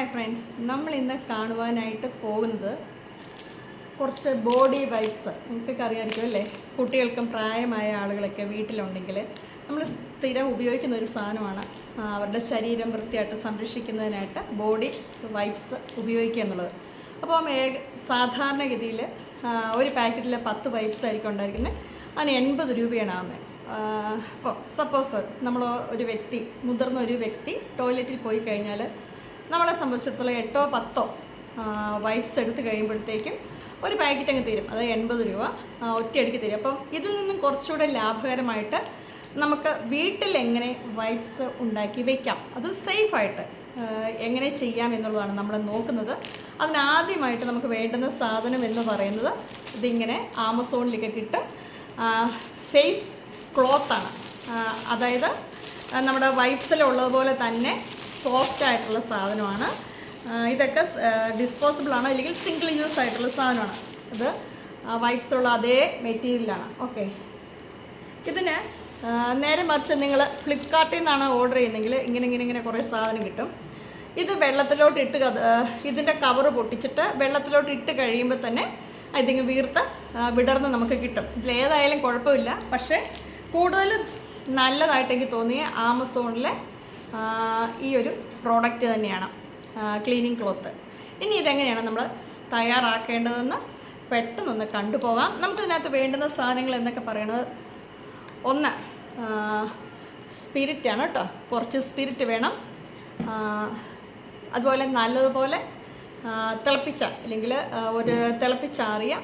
Hi friends നമ്മൾ ഇന്ന് കാണുവാനായിട്ട് പോകുന്നത് കുറച്ച് ബോഡി വൈബ്സ് നിങ്ങൾക്കൊക്കെ അറിയാമായിരിക്കും അല്ലേ? കുട്ടികൾക്കും പ്രായമായ ആളുകളൊക്കെ വീട്ടിലുണ്ടെങ്കിൽ നമ്മൾ സ്ഥിരം ഉപയോഗിക്കുന്ന ഒരു സാധനമാണ് അവരുടെ ശരീരം വൃത്തിയായിട്ട് സംരക്ഷിക്കുന്നതിനായിട്ട് ബോഡി വൈബ്സ് ഉപയോഗിക്കുക എന്നുള്ളത്. അപ്പം ഏക സാധാരണഗതിയിൽ ഒരു പാക്കറ്റിൽ പത്ത് വൈബ്സ് ആയിരിക്കും ഉണ്ടായിരിക്കുന്നത്. അതിന് എൺപത് രൂപയാണ് ആകുന്നത് അപ്പോൾ സപ്പോസ് നമ്മൾ ഒരു വ്യക്തി മുതിർന്ന ഒരു വ്യക്തി ടോയ്ലറ്റിൽ പോയി കഴിഞ്ഞാൽ നമ്മളെ സംബന്ധിച്ചിടത്തോളം എട്ടോ പത്തോ വൈപ്സ് എടുത്ത് കഴിയുമ്പോഴത്തേക്കും ഒരു പാക്കറ്റ് അങ്ങ് തരും. അതായത് എൺപത് രൂപ. ഒറ്റയടിക്ക് തരും. അപ്പം ഇതിൽ നിന്നും കുറച്ചുകൂടെ ലാഭകരമായിട്ട് നമുക്ക് വീട്ടിൽ എങ്ങനെ വൈപ്സ് ഉണ്ടാക്കി വെക്കാം? അത് സേഫായിട്ട് എങ്ങനെ ചെയ്യാം എന്നുള്ളതാണ് നമ്മൾ നോക്കുന്നത്. അതിനാദ്യമായിട്ട് നമുക്ക് വേണ്ടുന്ന സാധനം എന്ന് പറയുന്നത് ഇതിങ്ങനെ ആമസോണിലൊക്കെ കിട്ടും. ഫേസ് ക്ലോത്താണ് അതായത് നമ്മുടെ വൈപ്സിലുള്ളതുപോലെ തന്നെ സോഫ്റ്റ് ആയിട്ടുള്ള സാധനമാണ്. ഇതൊക്കെ ഡിസ്പോസിബിൾ ആണ് അല്ലെങ്കിൽ സിംഗിൾ യൂസ് ആയിട്ടുള്ള സാധനമാണ്. ഇത് വൈറ്റ്സ് ഉള്ള അതേ മെറ്റീരിയലാണ് ഓക്കെ ഇതിന് നേരെ മറിച്ച് നിങ്ങൾ ഫ്ലിപ്കാർട്ടിൽ നിന്നാണ് ഓർഡർ ചെയ്യുന്നതെങ്കിൽ ഇങ്ങനെ ഇങ്ങനെ ഇങ്ങനെ കുറേ സാധനം കിട്ടും. ഇത് വെള്ളത്തിലോട്ട് ഇട്ട് ഇതിന്റെ കവറ് പൊട്ടിച്ചിട്ട് വെള്ളത്തിലോട്ട് ഇട്ട് കഴിയുമ്പോൾ തന്നെ ഇതിങ്ങ് വീർത്ത് വിടർന്ന് നമുക്ക് കിട്ടും. ഇതിലേതായാലും കുഴപ്പമില്ല. പക്ഷേ കൂടുതലും നല്ലതായിട്ട് എനിക്ക് തോന്നിയ ആമസോണിലെ ഈ ഒരു പ്രോഡക്റ്റ് തന്നെയാണ്. ക്ലീനിങ് ക്ലോത്ത് ഇനി ഇതെങ്ങനെയാണ് നമ്മൾ തയ്യാറാക്കേണ്ടതെന്ന് പെട്ടെന്നൊന്ന് കണ്ടുപോകാം. നമുക്കിതിനകത്ത് വേണ്ടുന്ന സാധനങ്ങൾ എന്നൊക്കെ പറയണത് ഒന്ന് സ്പിരിറ്റാണ് കേട്ടോ. കുറച്ച് സ്പിരിറ്റ് വേണം. അതുപോലെ നല്ലതുപോലെ തിളപ്പിച്ച അല്ലെങ്കിൽ ഒരു തിളപ്പിച്ചാറിയ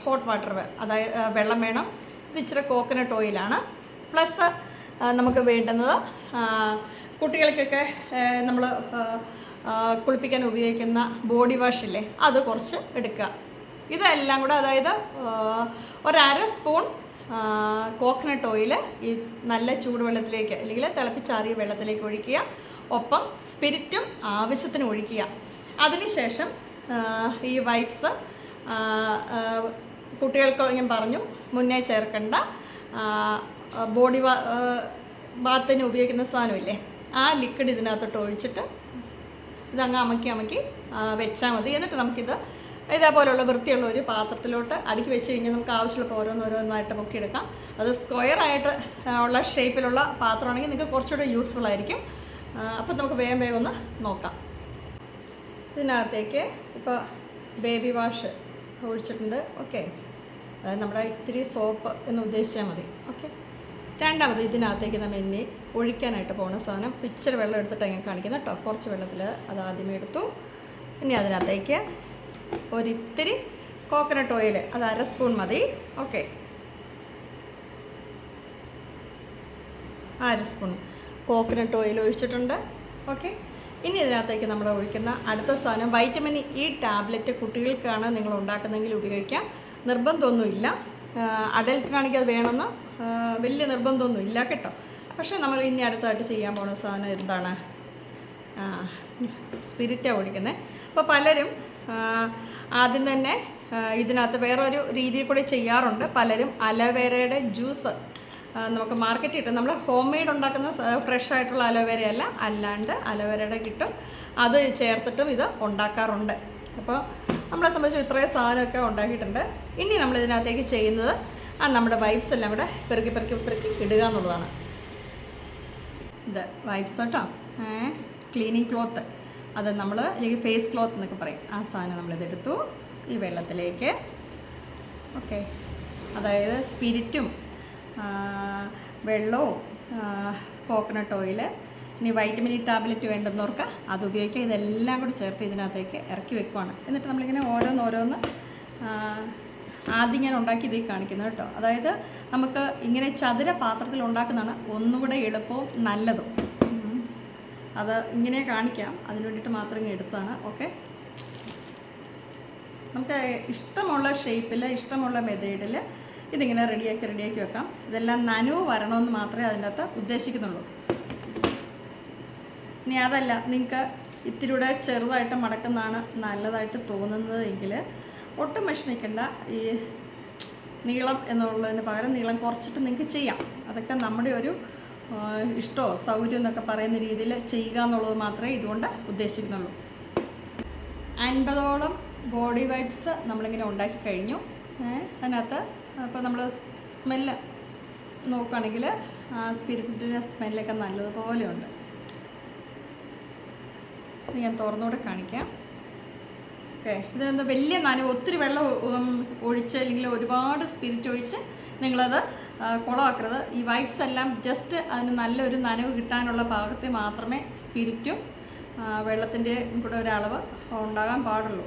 ഹോട്ട് വാട്ടർ അതായത് വെള്ളം വേണം. ഇത് ഇച്ചിരി കോക്കനട്ട് ഓയിലാണ് പ്ലസ് നമുക്ക് വേണ്ടുന്നത്. കുട്ടികൾക്കൊക്കെ നമ്മൾ കുളിപ്പിക്കാൻ ഉപയോഗിക്കുന്ന ബോഡി വാഷ് ഇല്ലേ അത് കുറച്ച് എടുക്കുക. ഇതെല്ലാം കൂടെ അതായത് ഒരര സ്പൂൺ കോക്കനട്ട് ഓയിൽ ഈ നല്ല ചൂടുവെള്ളത്തിലേക്ക് അല്ലെങ്കിൽ തിളപ്പിച്ചാറിയ വെള്ളത്തിലേക്ക് ഒഴിക്കുക. ഒപ്പം സ്പിരിറ്റും ആവശ്യത്തിന് ഒഴിക്കുക. അതിനുശേഷം ഈ വൈപ്സ് കുട്ടികൾക്ക് ഞാൻ പറഞ്ഞു മുന്നേ ചേർക്കേണ്ട ബോഡി ബാത്തിന് ഉപയോഗിക്കുന്ന സാധനമില്ലേ? ആ ലിക്വിഡ് ഇതിനകത്തോട്ട് ഒഴിച്ചിട്ട് ഇതങ്ങ് അമക്കി അമക്കി വെച്ചാൽ മതി. എന്നിട്ട് നമുക്കിത് ഇതേപോലെയുള്ള വൃത്തിയുള്ള ഒരു പാത്രത്തിലോട്ട് അടുക്കി വെച്ച് കഴിഞ്ഞാൽ നമുക്ക് ആവശ്യമുള്ള ഓരോന്നോരോന്നായിട്ട് പൊക്കിയെടുക്കാം. അത് സ്ക്വയർ ആയിട്ട് ഉള്ള ഷേപ്പിലുള്ള പാത്രമാണെങ്കിൽ നിങ്ങൾക്ക് കുറച്ചുകൂടെ യൂസ്ഫുൾ ആയിരിക്കും. അപ്പം നമുക്ക് വേഗം വേഗം ഒന്ന് നോക്കാം. ഇതിനകത്തേക്ക് ഇപ്പോൾ ബേബി വാഷ് ഒഴിച്ചിട്ടുണ്ട്. ഓക്കെ അതായത് നമ്മുടെ ഇത്തിരി സോപ്പ് എന്ന് ഉദ്ദേശിച്ചാൽ മതി. ഓക്കെ രണ്ടാമത് ഇതിനകത്തേക്ക് നമ്മൾ ഇനി ഒഴിക്കാനായിട്ട് പോകുന്ന സാധനം ഇച്ചിരി വെള്ളം എടുത്തിട്ട് ഞാൻ കാണിക്കുന്നത് കേട്ടോ. കുറച്ച് വെള്ളത്തിൽ അത് ആദ്യമേ എടുത്തു. ഇനി അതിനകത്തേക്ക് ഒരിത്തിരി കോക്കനട്ട് ഓയിൽ അത് അര സ്പൂൺ മതി. ഓക്കെ അര സ്പൂൺ കോക്കനട്ട് ഓയിൽ ഒഴിച്ചിട്ടുണ്ട്. ഓക്കെ ഇനി ഇതിനകത്തേക്ക് നമ്മൾ ഒഴിക്കുന്ന അടുത്ത സാധനം വൈറ്റമിൻ ഇ ടാബ്ലറ്റ് കുട്ടികൾക്കാണ് നിങ്ങൾ ഉണ്ടാക്കുന്നതെങ്കിൽ ഉപയോഗിക്കാം. നിർബന്ധമൊന്നുമില്ല. അഡൽട്ടിനാണെങ്കിൽ അത് വേണമെന്ന് വലിയ നിർബന്ധമൊന്നും ഇല്ല കേട്ടോ. പക്ഷേ നമ്മൾ ഇനി അടുത്തായിട്ട് ചെയ്യാൻ പോകുന്ന സാധനം എന്താണ്? സ്പിരിറ്റാണ് ഒഴിക്കുന്നത് അപ്പോൾ പലരും ആദ്യം തന്നെ ഇതിനകത്ത് വേറൊരു രീതിയിൽ കൂടെ ചെയ്യാറുണ്ട്. പലരും അലോവേരയുടെ ജ്യൂസ് നമുക്ക് മാർക്കറ്റിൽ കിട്ടും. നമ്മൾ ഹോം മെയ്ഡ് ഉണ്ടാക്കുന്ന ഫ്രഷ് ആയിട്ടുള്ള അലോവേരയല്ല അല്ലാണ്ട് അലോവേരയുടെ കിട്ടും. അത് ചേർത്തിട്ടും ഇത് ഉണ്ടാക്കാറുണ്ട്. അപ്പോൾ നമ്മളെ സംബന്ധിച്ച് ഇത്രയും സാധനമൊക്കെ ഉണ്ടാക്കിയിട്ടുണ്ട്. ഇനി നമ്മൾ ഇതിനകത്തേക്ക് ചെയ്യുന്നത് ആ നമ്മുടെ വൈബ്സ് എല്ലാം കൂടെ പെറുക്കി പെറുക്കി പെറുക്കി ഇടുക എന്നുള്ളതാണ്. ഇത് വൈബ്സ് കേട്ടോ. ക്ലീനിങ് ക്ലോത്ത് അത് നമ്മൾ അല്ലെങ്കിൽ ഫേസ് ക്ലോത്ത് എന്നൊക്കെ പറയും. ആ സാധനം നമ്മളിതെടുത്തു ഈ വെള്ളത്തിലേക്ക്. ഓക്കെ. അതായത് സ്പിരിറ്റും വെള്ളവും കോക്കനട്ട് ഓയിൽ ഇനി വൈറ്റമിൻ ഇ ടാബ്ലറ്റ് വേണ്ടുന്നവർക്ക് അത് ഉപയോഗിക്കുക. ഇതെല്ലാം കൂടി ചേർത്ത് ഇതിനകത്തേക്ക് ഇറക്കി വെക്കുവാണ്. എന്നിട്ട് നമ്മളിങ്ങനെ ഓരോന്നോരോന്ന് ആദ്യം ഞാൻ ഉണ്ടാക്കി ഇതേ കാണിക്കുന്നത് കേട്ടോ. അതായത് നമുക്ക് ഇങ്ങനെ ചതുര പാത്രത്തിൽ ഉണ്ടാക്കുന്നതാണ് ഒന്നുകൂടെ എളുപ്പവും നല്ലതും. അത് ഇങ്ങനെ കാണിക്കാം. അതിന് വേണ്ടിയിട്ട് മാത്രം എടുത്താണ് ഓക്കെ. നമുക്ക് ഇഷ്ടമുള്ള ഷേപ്പിൽ ഇഷ്ടമുള്ള മെത്തേഡിൽ ഇതിങ്ങനെ റെഡിയാക്കി റെഡിയാക്കി വെക്കാം. ഇതെല്ലാം നനു വരണമെന്ന് മാത്രമേ അതിന്റെ അകത്ത് ഉദ്ദേശിക്കുന്നുള്ളൂ. ഇനി അതല്ല നിങ്ങൾക്ക് ഇത്തിരിയുടെ ചെറുതായിട്ട് മടക്കുന്നതാണ് നല്ലതായിട്ട് തോന്നുന്നത് എങ്കിൽ ഒട്ടും വിഷമിക്കണ്ട. ഈ നീളം എന്നുള്ളതിന് പകരം നീളം കുറച്ചിട്ട് നിങ്ങൾക്ക് ചെയ്യാം. അതൊക്കെ നമ്മുടെ ഒരു ഇഷ്ടമോ സൗകര്യം എന്നൊക്കെ പറയുന്ന രീതിയിൽ ചെയ്യുക എന്നുള്ളത് മാത്രമേ ഇതുകൊണ്ട് ഉദ്ദേശിക്കുന്നുള്ളൂ. അൻപതോളം ബോഡി വൈപ്സ് നമ്മളിങ്ങനെ ഉണ്ടാക്കി കഴിഞ്ഞു. അതിനകത്ത് അപ്പോൾ നമ്മൾ സ്മെല്ല് നോക്കുകയാണെങ്കിൽ ആ സ്പിരിറ്റിന്റെ സ്മെല്ലൊക്കെ നല്ലതുപോലെ ഉണ്ട് ഞാൻ തുറന്നുകൂടെ കാണിക്കാം. ഓക്കെ. വലിയ നനവ് ഒത്തിരി വെള്ളം ഒഴിച്ച് അല്ലെങ്കിൽ ഒരുപാട് സ്പിരിറ്റ് ഒഴിച്ച് നിങ്ങളത് കുളമാക്കരുത്. ഈ വൈറ്റ്സ് എല്ലാം ജസ്റ്റ് അതിന് നല്ലൊരു നനവ് കിട്ടാനുള്ള ഭാഗത്തെ മാത്രമേ സ്പിരിറ്റും വെള്ളത്തിന്റെ കൂടെ ഒരളവ് ഉണ്ടാകാൻ പാടുള്ളൂ.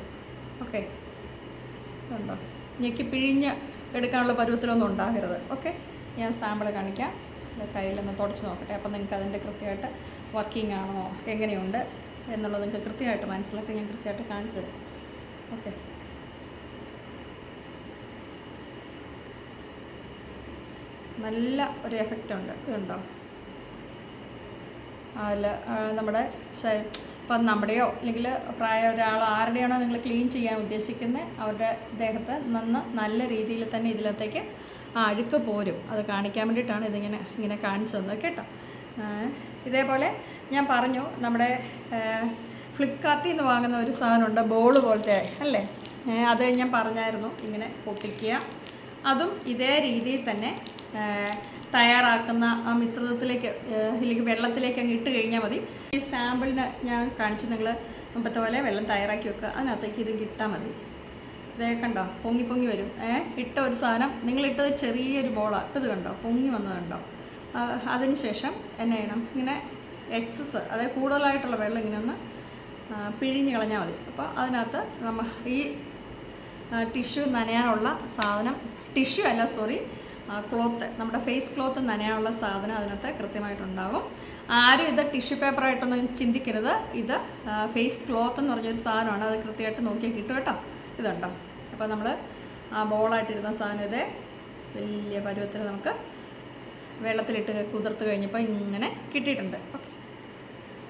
ഓക്കെ. ഉണ്ടോ ഞെക്കി പിഴിഞ്ഞ് എടുക്കാനുള്ള പരുവത്തിലൊന്നും ഉണ്ടാകരുത്. ഓക്കെ. ഞാൻ സാമ്പിൾ കാണിക്കാം. കയ്യിലൊന്ന് തുടച്ച് നോക്കട്ടെ. അപ്പം നിങ്ങൾക്ക് അതിന്റെ കൃത്യമായിട്ട് വർക്കിംഗ് ആണോ എങ്ങനെയുണ്ട് എന്നുള്ളത് നിങ്ങൾക്ക് കൃത്യമായിട്ട് മനസ്സിലാക്കി ഞാൻ കൃത്യമായിട്ട് കാണിച്ചു തരാം. ഓക്കെ. നല്ല ഒരു എഫക്റ്റ് ഉണ്ട്. ഇതുണ്ടോ? അതിൽ നമ്മുടെ ഇപ്പം നമ്മുടെയോ അല്ലെങ്കിൽ പ്രായ ഒരാൾ ആരുടെയാണോ നിങ്ങൾ ക്ലീൻ ചെയ്യാൻ ഉദ്ദേശിക്കുന്നത് അവരുടെ ദേഹത്ത് നന്ന് നല്ല രീതിയിൽ തന്നെ ഇതിലത്തേക്ക് ആ അഴുക്ക് പോരും. അത് കാണിക്കാൻ വേണ്ടിയിട്ടാണ് ഇതിങ്ങനെ ഇങ്ങനെ കാണിച്ചു തന്നത് കേട്ടോ ഇതേപോലെ ഞാൻ പറഞ്ഞു നമ്മുടെ ഫ്ലിപ്കാർട്ടിൽ നിന്ന് വാങ്ങുന്ന ഒരു സാധനമുണ്ട് ബോൾ പോലത്തെ അല്ലേ? അത് ഞാൻ പറഞ്ഞായിരുന്നു ഇങ്ങനെ പൊട്ടിക്കുക അതും ഇതേ രീതിയിൽ തന്നെ തയ്യാറാക്കുന്ന ആ മിശ്രിതത്തിലേക്ക് ഇല്ലെങ്കിൽ വെള്ളത്തിലേക്ക് അങ്ങ് ഇട്ട് കഴിഞ്ഞാൽ മതി. ഈ സാമ്പിളിന് ഞാൻ കാണിച്ചു നിങ്ങൾ മുമ്പത്തെ പോലെ വെള്ളം തയ്യാറാക്കി വെക്കുക. അതിനകത്തേക്ക് ഇത് കിട്ടാൽ മതി. ഇതേ കണ്ടോ പൊങ്ങി പൊങ്ങി വരും. ഏ ഇട്ട ഒരു സാധനം നിങ്ങളിട്ടത് ചെറിയൊരു ബോളാണ് ഇത് കണ്ടോ? പൊങ്ങി വന്നത് കണ്ടോ? അതിനുശേഷം എന്നെ ചെയ്യണം ഇങ്ങനെ എക്സസ് അതായത് കൂടുതലായിട്ടുള്ള വെള്ളം ഇങ്ങനെ ഒന്ന് പിഴിഞ്ഞ് കളഞ്ഞാൽ മതി അപ്പോൾ അതിനകത്ത് നമ്മൾ ഈ ടിഷ്യൂ നനയാനുള്ള സാധനം ടിഷ്യൂ അല്ല സോറി ക്ലോത്ത് നമ്മുടെ ഫേസ് ക്ലോത്ത് നനയാനുള്ള സാധനം അതിനകത്ത് കൃത്യമായിട്ടുണ്ടാകും ആരും ഇത് ടിഷ്യൂ പേപ്പറായിട്ടൊന്നും ചിന്തിക്കരുത്. ഇത് ഫേസ് ക്ലോത്ത് എന്ന് പറഞ്ഞൊരു സാധനമാണ്. അത് കൃത്യമായിട്ട് നോക്കിയാൽ കിട്ടും കേട്ടോ. ഇതുണ്ടോ? അപ്പോൾ നമ്മൾ ആ ബോളായിട്ടിരുന്ന സാധനം ഇതേ വലിയ പരുവത്തിൽ നമുക്ക് വെള്ളത്തിലിട്ട് കുതിർത്ത് കഴിഞ്ഞപ്പോൾ ഇങ്ങനെ കിട്ടിയിട്ടുണ്ട്. ഓക്കെ.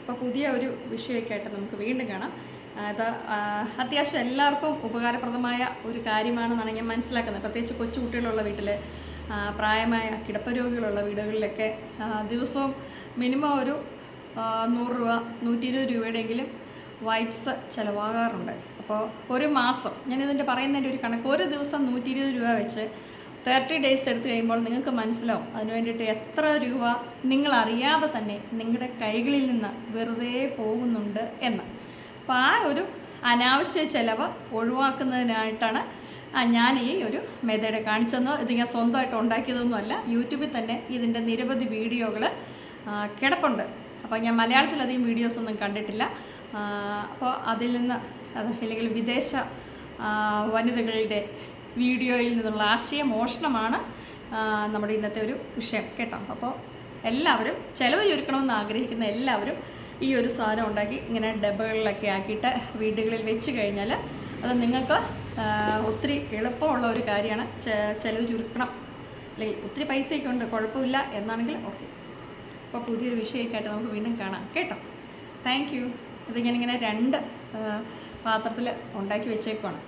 അപ്പോൾ പുതിയ ഒരു വിഷയമൊക്കെ ആയിട്ട് നമുക്ക് വീണ്ടും കാണാം. അത് അത്യാവശ്യം എല്ലാവർക്കും ഉപകാരപ്രദമായ ഒരു കാര്യമാണെന്നാണ് ഞാൻ മനസ്സിലാക്കുന്നത്. പ്രത്യേകിച്ച് കൊച്ചു കുട്ടികളുള്ള വീട്ടിൽ പ്രായമായ കിടപ്പ് രോഗികളുള്ള വീടുകളിലൊക്കെ ദിവസവും മിനിമം ഒരു നൂറ് രൂപ നൂറ്റി ഇരുപത് രൂപയുടെയെങ്കിലും വൈപ്സ് ചിലവാകാറുണ്ട്. അപ്പോൾ ഒരു മാസം ഞാനിതിന്റെ പറയുന്നതിന്റെ ഒരു കണക്ക് ഒരു ദിവസം നൂറ്റി ഇരുപത് രൂപ വെച്ച് തേർട്ടി ഡേയ്സ് എടുത്തു കഴിയുമ്പോൾ നിങ്ങൾക്ക് മനസ്സിലാവും. അതിന് വേണ്ടിയിട്ട് എത്ര രൂപ നിങ്ങൾ അറിയാതെ തന്നെ നിങ്ങളുടെ കൈകളിൽ നിന്ന് വെറുതെ പോകുന്നുണ്ട് എന്ന്. അപ്പോൾ ആ ഒരു അനാവശ്യ ചിലവ് ഒഴിവാക്കുന്നതിനായിട്ടാണ് ഞാൻ ഈ ഒരു മെത്തേഡ് കാണിച്ചത് ഇത് ഞാൻ സ്വന്തമായിട്ട് ഉണ്ടാക്കിയതൊന്നുമല്ല. യൂട്യൂബിൽ തന്നെ ഇതിന്റെ നിരവധി വീഡിയോകൾ കിടപ്പുണ്ട്. അപ്പോൾ ഞാൻ മലയാളത്തിലധികം വീഡിയോസൊന്നും കണ്ടിട്ടില്ല. അപ്പോൾ അതിൽ നിന്ന് അല്ലെങ്കിൽ വിദേശ വനിതകളുടെ വീഡിയോയിൽ നിന്നുള്ള ആശയ മോഷണമാണ് ആ, നമ്മുടെ ഇന്നത്തെ ഒരു വിഷയം കേട്ടോ. അപ്പോൾ എല്ലാവരും ചിലവ് ചുരുക്കണമെന്ന് ആഗ്രഹിക്കുന്ന എല്ലാവരും ഈ ഒരു സാധനം ഉണ്ടാക്കി ഇങ്ങനെ ഡബ്ബകളിലൊക്കെ ആക്കിയിട്ട് വീടുകളിൽ വെച്ച് കഴിഞ്ഞാൽ അത് നിങ്ങൾക്ക് ഒത്തിരി എളുപ്പമുള്ള ഒരു കാര്യമാണ്. ചിലവ് ചുരുക്കണം. അല്ലെങ്കിൽ ഒത്തിരി പൈസയൊക്കെ ഉണ്ട് കുഴപ്പമില്ല എന്നാണെങ്കിൽ ഓക്കെ. അപ്പോൾ പുതിയൊരു വിഷയമൊക്കെ ആയിട്ട് നമുക്ക് വീണ്ടും കാണാം കേട്ടോ. Thank you. ഇത് ഞാനിങ്ങനെ രണ്ട് പാത്രത്തിൽ ഉണ്ടാക്കി വെച്ചേക്കുവാണ്.